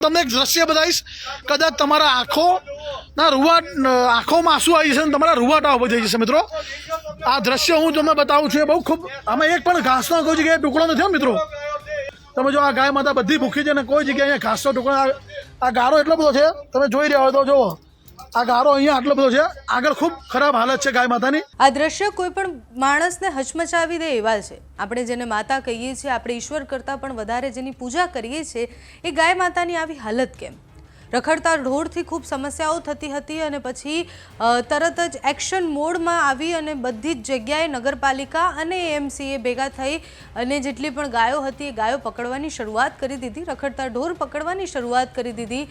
તમને એક દ્રશ્ય બતાવીશ. કદાચ તમારા આંખો ના, રૂવાટ આંખોમાં આંસુ આવી જશે અને તમારા રૂવાટા ઊભો થઈ જશે મિત્રો. આ દ્રશ્ય હું તમને બતાવું છું એ બહુ ખૂબ આમાં એક પણ ઘાસનો કોઈ જગ્યાએ ટુકડો નથી મિત્રો. તમે જો આ ગાય માતા બધી ભૂખી છે ને કોઈ જગ્યાએ ઘાસનો ટુકડો આ ગારો એટલો બધો છે, તમે જોઈ રહ્યા હોય તો જુઓ. આ ગારો અહીંયા આટલો બધો છે. આગળ ખૂબ ખરાબ હાલત છે ગાય માતાની. આ દ્રશ્ય કોઈ પણ માણસને હચમચાવી દે એવા છે. આપણે જેને માતા કહીએ છીએ, આપણે ઈશ્વર કરતાં પણ વધારે જેની પૂજા કરીએ છીએ, એ ગાય માતાની આવી હાલત કેમ? રખડતા ઢોરથી ખૂબ સમસ્યાઓ થતી હતી અને પછી તરત જ એક્શન મોડમાં આવી અને બધી જ જગ્યાએ નગરપાલિકા અને એમસીએ ભેગા થઈ અને જેટલી પણ ગાયો હતી એ ગાયો પકડવાની શરૂઆત કરી દીધી. રખડતા ઢોર પકડવાની શરૂઆત કરી દીધી.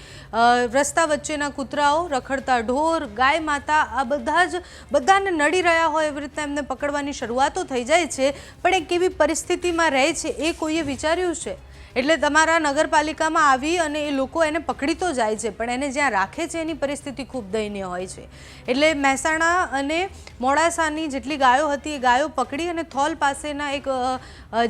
રસ્તા વચ્ચેના કૂતરાઓ, રખડતા ઢોર, ગાય માતા આ બધા જ બધાને નડી રહ્યા હોય એવી રીતના એમને પકડવાની શરૂઆતો થઈ જાય છે. પણ એ કેવી પરિસ્થિતિમાં રહે છે એ કોઈએ વિચાર્યું છે? એટલે તમારા નગરપાલિકામાં આવી અને એ લોકો એને પકડી તો જાય છે, પણ એને જ્યાં રાખે છે એની પરિસ્થિતિ ખૂબ દયનીય હોય છે. એટલે મહેસાણા અને મોડાસાની જેટલી ગાયો હતી એ ગાયો પકડી અને થોલ પાસેના એક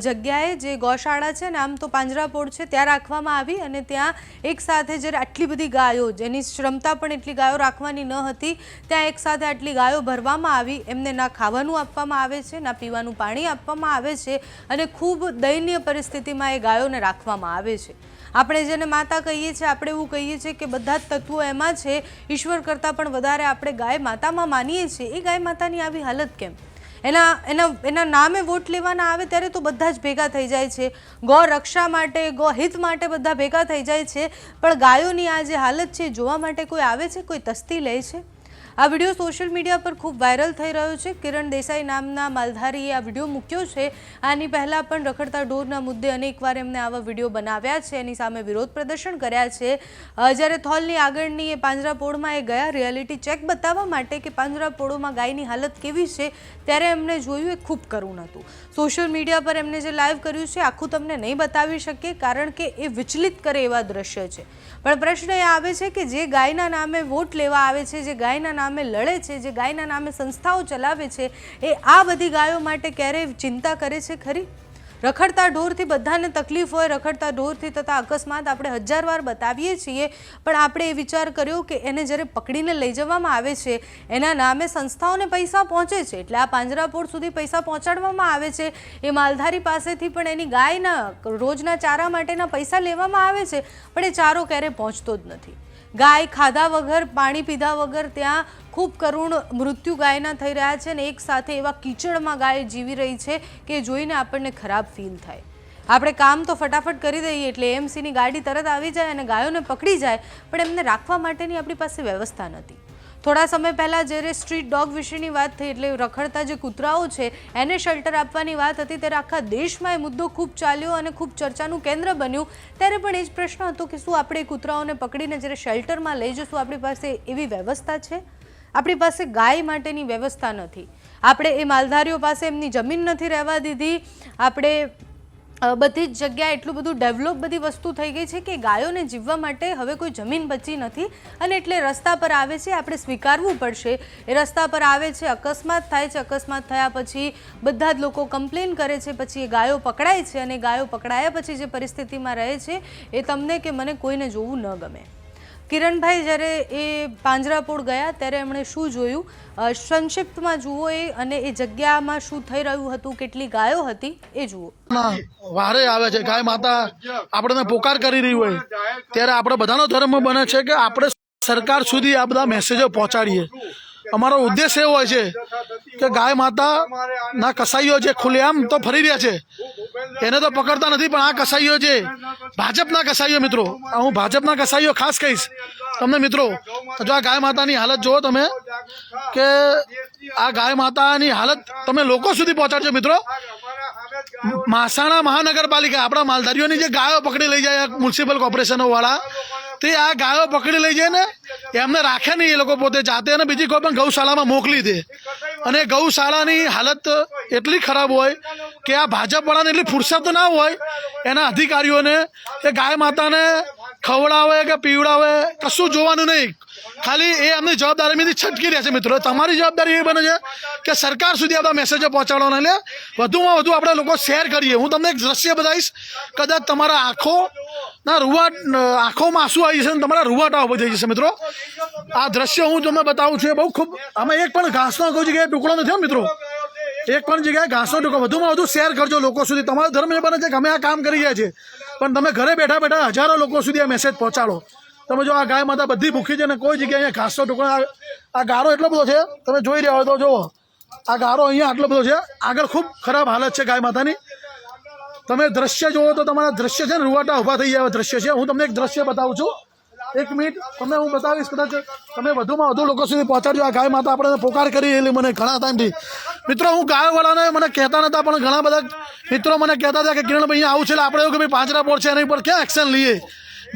જગ્યાએ જે ગૌશાળા છે ને, આમ તો પાંજરાપોળ છે, ત્યાં રાખવામાં આવી અને ત્યાં એક સાથે જ્યારે આટલી બધી ગાયો, જેની ક્ષમતા પણ એટલી ગાયો રાખવાની ન હતી, ત્યાં એક સાથે આટલી ગાયો ભરવામાં આવી, એમને ના ખાવાનું આપવામાં આવે છે, ના પીવાનું પાણી આપવામાં આવે છે અને ખૂબ દયનીય પરિસ્થિતિમાં એ ગાયોને રાખવામાં આવે છે. આપણે જેને માતા કહીએ છીએ, આપણે એવું કહીએ છીએ કે બધા જ તત્વો એમાં છે, ઈશ્વર કરતાં પણ વધારે આપણે ગાય માતામાં માનીએ છીએ. એ ગાય માતાની આવી હાલત કેમ? એના એના એના નામે વોટ લેવાના આવે ત્યારે તો બધા જ ભેગા થઈ જાય છે. ગૌ રક્ષા માટે, ગૌ હિત માટે બધા ભેગા થઈ જાય છે. પણ ગાયોની આ જે હાલત છે, જોવા માટે કોઈ આવે છે? કોઈ તસ્તી લે છે? આ વીડિયો સોશિયલ મીડિયા પર ખૂબ વાયરલ થઈ રહ્યો છે. કિરણ દેસાઈ નામના માલધારીએ આ વીડિયો મૂક્યો છે. આની પહેલાં પણ રખડતા ઢોરના મુદ્દે અનેકવાર એમને આવા વીડિયો બનાવ્યા છે. એની સામે વિરોધ પ્રદર્શન કર્યા છે. જ્યારે થોલની આગળની એ પાંજરાપોળમાં એ ગયા રિયાલિટી ચેક બતાવવા માટે કે પાંજરાપોળોમાં ગાયની હાલત કેવી છે, ત્યારે એમને જોયું એ ખૂબ કરુણ હતું. સોશિયલ મીડિયા પર એમને જે લાઈવ કર્યું છે, આખું તમને નહીં બતાવી શકીએ, કારણ કે એ વિચલિત કરે એવા દ્રશ્ય છે. પણ પ્રશ્ન એ આવે છે કે જે ગાયના નામે વોટ લેવા આવે છે, જે ગાયના નામે લડે છે, જે ગાયના નામે સંસ્થાઓ ચલાવે છે, એ આ બધી ગાયો માટે ક્યારેય ચિંતા કરે છે ખરી? રખડતા ઢોરથી બધાને તકલીફ હોય, રખડતા ઢોરથી થતા અકસ્માત આપણે હજાર વાર બતાવીએ છીએ, પણ આપણે એ વિચાર કર્યો કે એને જ્યારે પકડીને લઈ જવામાં આવે છે, એના નામે સંસ્થાઓને પૈસા પહોંચે છે, એટલે આ પાંજરાપોળ સુધી પૈસા પહોંચાડવામાં આવે છે, એ માલધારી પાસેથી પણ એની ગાયના, રોજના ચારા માટેના પૈસા લેવામાં આવે છે, પણ એ ચારો ક્યારેય પહોંચતો જ નથી. ગાય ખાધા વગર, પાણી પીધા વગર ત્યાં ખૂબ કરુણ મૃત્યુ ગાયના થઈ રહ્યા છે ને એક સાથે એવા કીચડમાં ગાય જીવી રહી છે કે જોઈને આપણને ખરાબ ફીલ થાય. આપણે કામ તો ફટાફટ કરી દઈએ એટલે એમસીની ગાડી તરત આવી જાય અને ગાયોને પકડી જાય, પણ એમને રાખવા માટેની આપણી પાસે વ્યવસ્થા નથી. થોડા સમય પહેલાં જ્યારે સ્ટ્રીટ ડોગ વિશેની વાત થઈ એટલે રખડતા જે કૂતરાઓ છે, એને શેલ્ટર આપવાની વાત હતી ત્યારે આખા દેશમાં એ મુદ્દો ખૂબ ચાલ્યો અને ખૂબ ચર્ચાનું કેન્દ્ર બન્યું. ત્યારે પણ એ જ પ્રશ્ન હતો કે શું આપણે કૂતરાઓને પકડીને જ્યારે શેલ્ટરમાં લઈ જશું, આપણી પાસે એવી વ્યવસ્થા છે? આપણી પાસે ગાય માટેની વ્યવસ્થા નથી. આપણે એ માલધારીઓ પાસે એમની જમીન નથી રહેવા દીધી. આપણે બધી જ જગ્યાએ એટલું બધું ડેવલપ બધી વસ્તુ થઈ ગઈ છે કે ગાયોને જીવવા માટે હવે કોઈ જમીન બચી નથી અને એટલે રસ્તા પર આવે છે, આપણે સ્વીકારવું પડશે. એ રસ્તા પર આવે છે, અકસ્માત થાય છે, અકસ્માત થયા પછી બધા જ લોકો કમ્પ્લેન કરે છે, પછી એ ગાયો પકડાય છે અને ગાયો પકડાયા પછી જે પરિસ્થિતિમાં રહે છે એ તમને કે મને કોઈને જોવું ન ગમે. કિરણભાઈ જ્યારે એ પાંજરાપોળ ગયા ત્યારે એમણે શું જોયું? સંક્ષિપ્તમાં જુઓ એ અને એ જગ્યામાં શું થઈ રહ્યું હતું, કેટલી ગાયો હતી, એ જુઓ. વારે આવે છે. ગાય માતા આપણને પોકાર કરી રહી હોય. ત્યારે આપણે બધાનો ધર્મ બને છે કે આપણે સરકાર સુધી આ બધા મેસેજો પહોંચાડીએ. અમારો ઉદ્દેશ એવો હોય છે કે ગાય માતા ના કસાઈઓ જે ખુલ્લેઆમ તો ફરી રહ્યા છે. એને તો પકડતા નથી, પણ આ કસાઈઓ છે. ભાજપના કસાઈઓ, મિત્રો. આ હું ભાજપના કસાઈઓ ખાસ કહીશ. તમને, મિત્રો, જો આ ગાય માતાની હાલત જુઓ તમે, કે આ ગાય માતાની હાલત તમે લોકો સુધી પહોંચાડજો, મિત્રો. માસાણા મહાનગરપાલિકા, આપણા માલધારીઓની જે ગાયો પકડી લઈ જાય મ્યુનિસિપલ કોર્પોરેશનો વાળા તે આ ગાયો પકડી લઈ જાય ને, એમને રાખે નહીં એ લોકો પોતે, જાતે અને બીજી કોઈ પણ ગૌશાળામાં મોકલી દે. અને ગૌશાળાની હાલત એટલી ખરાબ હોય કે આ ભાજપ વાળાને એટલી ફુરસદ ના હોય? એના અધિકારીઓને, કે ગાય માતાને ખવડાવે કે પીવડાવે, કશું જોવાનું નહીં. ખાલી એ એમની જવાબદારીમાંથી છટકી રહે છે મિત્રો. તમારી જવાબદારી એ બને છે કે સરકાર સુધી આપણા મેસેજો પહોંચાડવાના. એટલે વધુમાં વધુ આપણે લોકો શેર કરીએ. હું તમને એક દ્રશ્ય બતાવીશ. કદાચ તમારા આંખો ના રૂવાટ, આંખોમાં આંસુ આવી જશે અને તમારા રૂવાટા ઊભા થઈ જશે મિત્રો. આ દ્રશ્ય હું તમને બતાવું છું. એ બહુ ખૂબ આમાં એક પણ ઘાસનો કોઈ જગ્યાએ ટુકડો નથી મિત્રો. એક પણ જગ્યાએ ઘાસનો ટૂંકો. વધુમાં વધુ શેર કરજો લોકો સુધી. તમારો ધર્મ એ બને છે કે અમે આ કામ કરી રહ્યા છીએ. પણ તમે ઘરે બેઠા બેઠા હજારો લોકો સુધી આ મેસેજ પહોંચાડો. તમે જો આ ગાય માતા બધી ભૂખી છે ને કોઈ જગ્યાએ અહીંયા ઘાસનો ટૂંકો આ- ગારો એટલો બધો છે, તમે જોઈ રહ્યા હોય તો જુઓ. આ ગારો અહીંયા આટલો બધો છે. આગળ ખૂબ ખરાબ હાલત છે ગાય માતાની. તમે દ્રશ્ય જુઓ તો તમારા દ્રશ્ય છે ને રૂવાટા ઊભા થઈ જાય દ્રશ્ય છે. હું તમને એક દ્રશ્ય બતાવું છું. એક મિનિટ તમને હું બતાવીશ કદાચ તમે વધુમાં વધુ લોકો સુધી પહોંચાડજો. આ ગાય માતા આપણે પોકાર કરી એટલે મને ઘણા ટાઈમથી મિત્રો, હું ગાયવાળાને મને કહેતા નહોતા પણ ઘણા બધા મિત્રો મને કહેતા હતા કે કિરણભાઈ અહીંયા આવું છે આપણે એવું કે ભાઈ પાંચરા બોર્ડ છે, એની પર ક્યાં એક્શન લઈએ?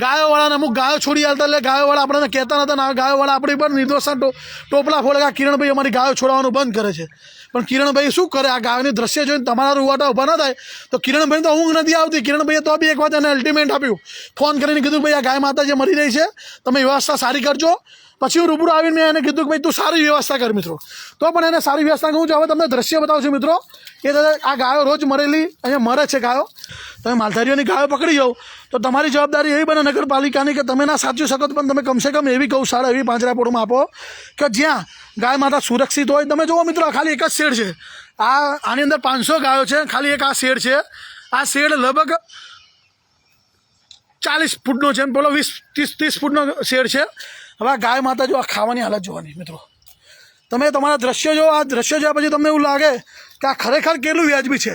ગાયોવાળાને અમુક ગાયો છોડી આવતા એટલે ગાયોવાળા આપણને કહેતા નતા ને ગાયોવાળા આપણી પણ નિર્દોષણ ટોપલા ફોડે કિરણભાઈ અમારી ગાયો છોડવાનું બંધ કરે છે. પણ કિરણભાઈ શું કરે? આ ગાયોની દ્રશ્ય જોઈને તમારા રૂવાટા ઊભા ના થાય તો કિરણભાઈ તો ઊંઘ નથી આવતી. કિરણભાઈએ તો બી એક વાત એને અલ્ટિમેટ આપ્યું. ફોન કરીને કીધું ભાઈ આ ગાય માતા જે મરી રહી છે, તમે વ્યવસ્થા સારી કરજો. પછી હું રૂબરૂ આવીને એને કીધું કે ભાઈ તું સારી વ્યવસ્થા કર મિત્રો. તો પણ એને સારી વ્યવસ્થા કહું છું. હવે તમને દ્રશ્ય બતાવું છું મિત્રો. કે આ ગાયો રોજ મરેલી, અહીંયા મરે છે ગાયો. તમે માલધારીઓની ગાયો પકડી જાઓ, તો તમારી જવાબદારી એવી બને નગરપાલિકાની કે તમે ના સાચવી શકો પણ તમે કમસે કમ એવી ગૌશાળા, એવી પાંજરાપોળમાં આપો કે જ્યાં ગાય માતા સુરક્ષિત હોય. તમે જુઓ મિત્રો ખાલી એક જ શેડ છે. આ, આની અંદર પાંચસો ગાયો છે. ખાલી એક આ શેડ છે. આ શેડ લગભગ ચાલીસ ફૂટનો છે. પેલો વીસ, ત્રીસ ત્રીસ ફૂટનો શેડ છે. હવે આ ગાય માતા જો આ ખાવાની હાલત જોવાની, મિત્રો. તમે તમારા દ્રશ્ય જો આ દ્રશ્ય જોયા પછી તમને એવું લાગે કે આ ખરેખર કેટલું વ્યાજબી છે.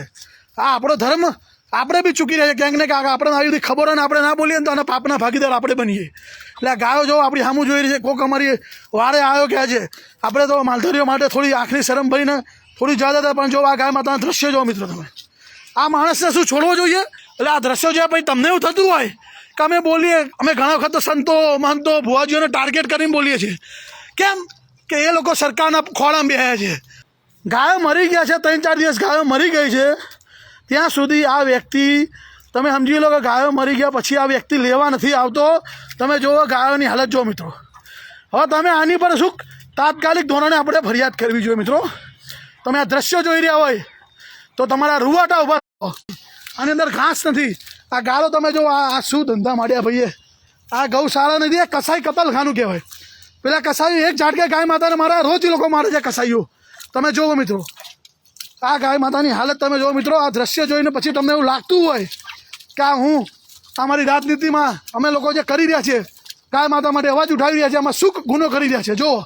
આ આપણો ધર્મ આપણે બી ચૂકી રહ્યા ક્યાંક ને ક્યાંક આપણને આવી બધી ખબર હોય આપણે ના બોલીએ ને તો આના પાપના ભાગીદાર આપણે બનીએ. એટલે ગાયો જો આપણી સામું જોઈ રહી છે, કોક અમારી વારે આવ્યો કે છે આપણે તો માલધારીઓ માટે થોડી આંખની શરમ ભરીને થોડી જાદા હતા, પણ જો આ ગાય માતાના દ્રશ્ય જો મિત્રો તમે. આ માણસને શું છોડવો જોઈએ? એટલે આ દ્રશ્યો જોયા પછી તમને એવું થતું હોય કે અમે બોલીએ, અમે ઘણા વખત તો સંતો, મહંતો, ભુવાજીઓને ટાર્ગેટ કરીને બોલીએ છીએ. કેમ? કે એ લોકો સરકારના ખોળામાં બેહ્યા છે. ગાયો મરી ગયા છે, ત્રણ ચાર દિવસ ગાયો મરી ગઈ છે. ત્યાં સુધી આ વ્યક્તિ, તમે સમજી લો કે ગાયો મરી ગયા પછી આ વ્યક્તિ લેવા નથી આવતો. તમે જુઓ ગાયોની હાલત જો મિત્રો. હવે તમે આની પર શું તાત્કાલિક ધોરણે આપણે ફરિયાદ કરવી જોઈએ મિત્રો. તમે આ દ્રશ્યો જોઈ રહ્યા હોય તો તમારા રૂવાટા ઊભા આની અંદર ઘાસ નથી. આ ગાળો તમે જો આ શું ધંધા માંડ્યા ભાઈએ. આ ગૌશાળા નથી આ કસાઈ કતલખાનું કહેવાય. પેલા કસાઈ એક ઝાટકે ગાય માતાને મારા, રોજ લોકો મારે છે કસાઈઓ. તમે જુઓ મિત્રો. આ ગાય માતાની હાલત તમે જોવો મિત્રો, આ દ્રશ્ય જોઈને પછી તમને એવું લાગતું હોય કે આ હું અમારી રાજનીતિમાં અમે લોકો જે કરી રહ્યા છીએ ગાય માતા માટે અવાજ ઉઠાવી રહ્યા છે, આમાં શું ગુનો કરી રહ્યા છે? જુઓ,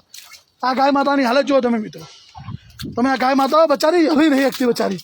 આ ગાય માતાની હાલત જુઓ તમે મિત્રો. તમે આ ગાય માતા બચારી હવે નહીં એકથી બચારી.